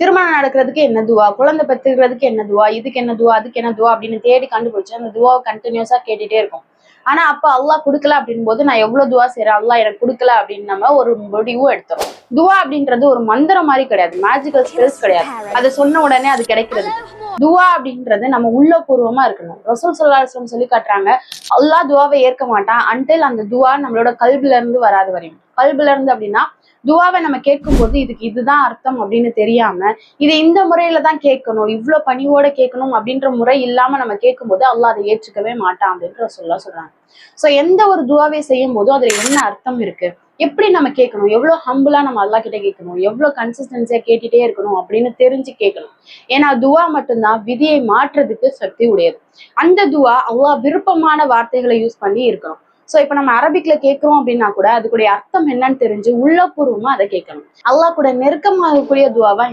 திருமணம் நடக்கிறதுக்கு என்ன துவா? குழந்தை பெற்றுக்கிறதுக்கு என்ன துவா? இதுக்கு என்ன துவா? அதுக்கு என்ன துவா? அப்படின்னு தேடி கண்டுபிடிச்சு அந்த துவாவை கண்டினியூஸா கேட்டுட்டே இருக்கும். ஆனா அப்ப அல்லாஹ் கொடுக்கல அப்படின் போது நான் எவ்வளவு துவா செய்யறேன் அல்லாஹ் எனக்கு கொடுக்கல அப்படின்னு நம்ம ஒரு முடிவும் எடுத்துரும் துவா அப்படின்றது ஒரு மந்திரம் மாதிரி கிடையாது. மேஜிக்கல் ஸ்கில்ஸ் கிடையாது. அதை சொன்ன உடனே அது கிடைக்கிறது. துவா அப்படின்றது நம்ம உள்ள பூர்வமா இருக்கணும். ரசூல் சொல்லாஸ்லம் சொல்லி காட்டுறாங்க அல்லாஹ் துவாவை ஏற்க மாட்டான் அன்டில் அந்த துவா நம்மளோட கல்வில இருந்து வராது வரையும். கல்வில இருந்து அப்படின்னா துவாவை நம்ம கேட்கும்போது இதுக்கு இதுதான் அர்த்தம் அப்படின்னு தெரியாம இதை இந்த முறையில தான் கேட்கணும் இவ்வளவு பணிவோட கேட்கணும் அப்படின்ற முறை இல்லாம நம்ம கேட்கும் போது அல்லா அதை ஏற்றுக்கவே மாட்டான் அப்படின்ற சொல்ல சொல்றாங்க. சோ எந்த ஒரு துவாவை செய்யும் போதும் அதுல என்ன அர்த்தம் இருக்கு? எப்படி நம்ம கேட்கணும்? எவ்வளோ ஹம்புலா நம்ம அல்லா கிட்ட கேட்கணும்? எவ்வளவு கன்சிஸ்டன்சியா கேட்டுட்டே இருக்கணும் அப்படின்னு தெரிஞ்சு கேட்கணும். ஏன்னா துவா மட்டும்தான் விதியை மாற்றுறதுக்கு சக்தி உடையது. அந்த துவா அவ்வளோ விருப்பமான வார்த்தைகளை யூஸ் பண்ணி இருக்கணும். சோ இப்ப நம்ம அரபிக்ல கேட்கிறோம் அப்படின்னா கூட அதுக்குடைய அர்த்தம் என்னன்னு தெரிஞ்சு உள்ளபூர்வமா அதை கேட்கணும். அல்லா கூட நெருக்கமாகக்கூடிய துவாவா